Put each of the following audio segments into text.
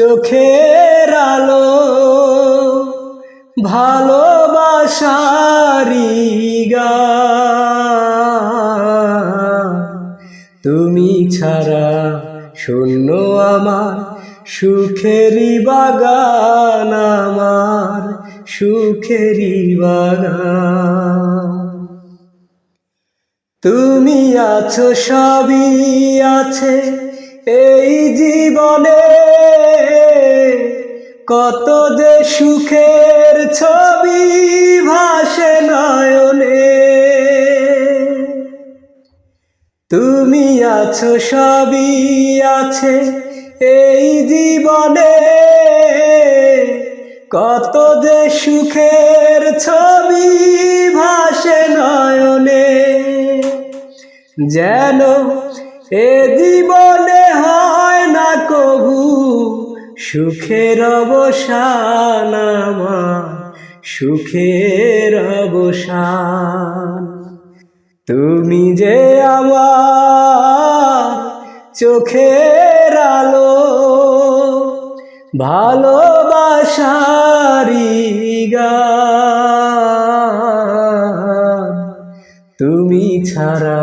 চোখের আলো ভালোবাসারি গান তুমি ছাড়া শূন্য আমার, সুখেরই বাগান আমার, সুখেরই বাগান। তুমি আছো, সবই আছে এই জীবনে। কত যে সুখের ছবি ভাসে নয়নে। তুমি আছো, সবই আছে এই জীবনে। কত যে সুখের ছবি ভাসে নয়নে। যেন এ জীবনে হয় সুখের অবসান আমার, সুখের অবসান। তুমি যে আমার চোখের আলো ভালোবাসারি তুমি ছাড়া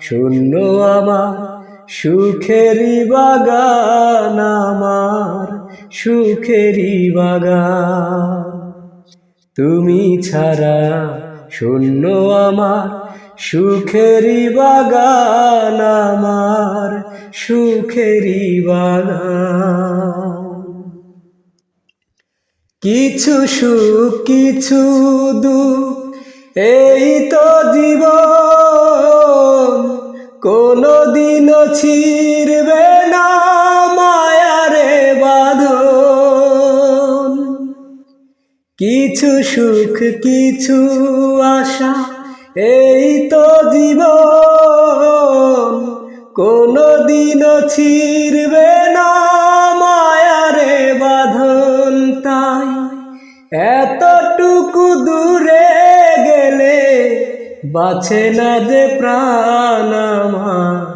শূন্য আমার সুখেরই বাগান আমার, সুখেরই বাগান। তুমি ছাড়া শূন্য আমার, সুখেরই বাগান আমার সুখেরি বাগান। কিছু সুখ, কিছু দুঃখ, এই তো জীবন ছিড়বে না মায়ারে বাঁধন। কিছু সুখ, কিছু আশা, এই তো জীবন। কোনো দিনও ছিড়বে না মায়ারে বাঁধন তাই। এতটুকু দূরে গেলে বাঁচে না যে প্রাণ আমার।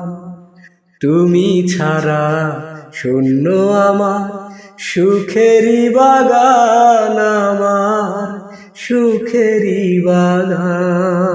তুমি ছাড়া শূন্য আমার সুখেরই বাগান আমার সুখেরই বাগান।